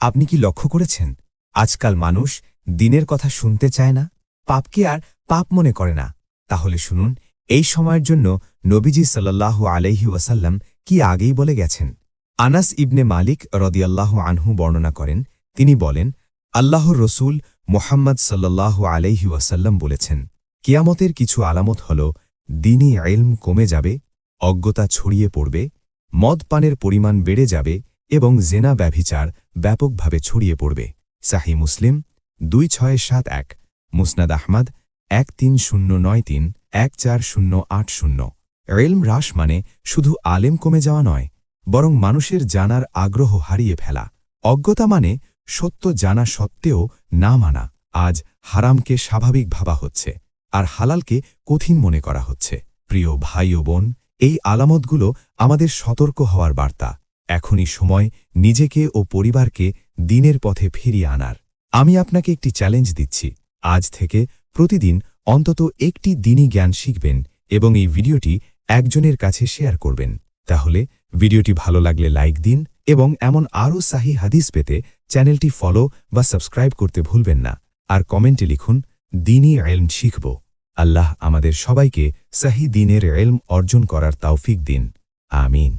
আপনি কি লক্ষ্য করেছেন? আজকাল মানুষ দিনের কথা শুনতে চায় না, পাপকে আর পাপ মনে করে না। তাহলে শুনুন, এই সময়ের জন্য নবীজি সাল্লাহ আলাইহি ওয়াসাল্লাম কি আগেই বলে গেছেন? আনাস ইবনে মালিক রদিয়াল্লাহ আনহু বর্ণনা করেন, তিনি বলেন, আল্লাহর রসুল মোহাম্মদ সাল্লাহ আলাইহি ওয়াসাল্লাম বলেছেন, কিয়ামতের কিছু আলামত হল, দিনই এলম কমে যাবে, অজ্ঞতা ছড়িয়ে পড়বে, মদ পানের পরিমাণ বেড়ে যাবে এবং জেনা ব্যভিচার ব্যাপকভাবে ছড়িয়ে পড়বে। সাহি মুসলিম, দুই ছয় সাত এক, মুসনাদ আহমদ, এক তিন শূন্য নয় তিন, এক চার শূন্য আট শূন্য। রেলম হ্রাস মানে শুধু আলেম কমে যাওয়া নয়, বরং মানুষের জানার আগ্রহ হারিয়ে ফেলা। অজ্ঞতা মানে সত্য জানা সত্ত্বেও না মানা, আজ হারামকে স্বাভাবিক ভাবা হচ্ছে, আর হালালকে কঠিন মনে করা হচ্ছে। প্রিয় ভাই ও বোন, এই আলামতগুলো আমাদের সতর্ক হওয়ার বার্তা। এখনই সময় নিজেকে ও পরিবারকে দিনের পথে ফিরিয়ে আনার। আমি আপনাকে একটি চ্যালেঞ্জ দিচ্ছি। আজ থেকে প্রতিদিন অন্তত একটি দিনই জ্ঞান শিখবেন এবং এই ভিডিওটি একজনের কাছে শেয়ার করবেন। তাহলে ভিডিওটি ভালো লাগলে লাইক দিন এবং এমন আরও সাহি হাদিস পেতে চ্যানেলটি ফলো বা সাবস্ক্রাইব করতে ভুলবেন না। আর কমেন্টে লিখুন, দিনই এলম শিখব। আল্লাহ আমাদের সবাইকে সাহি দিনের এলম অর্জন করার তাওফিক দিন। আমিন।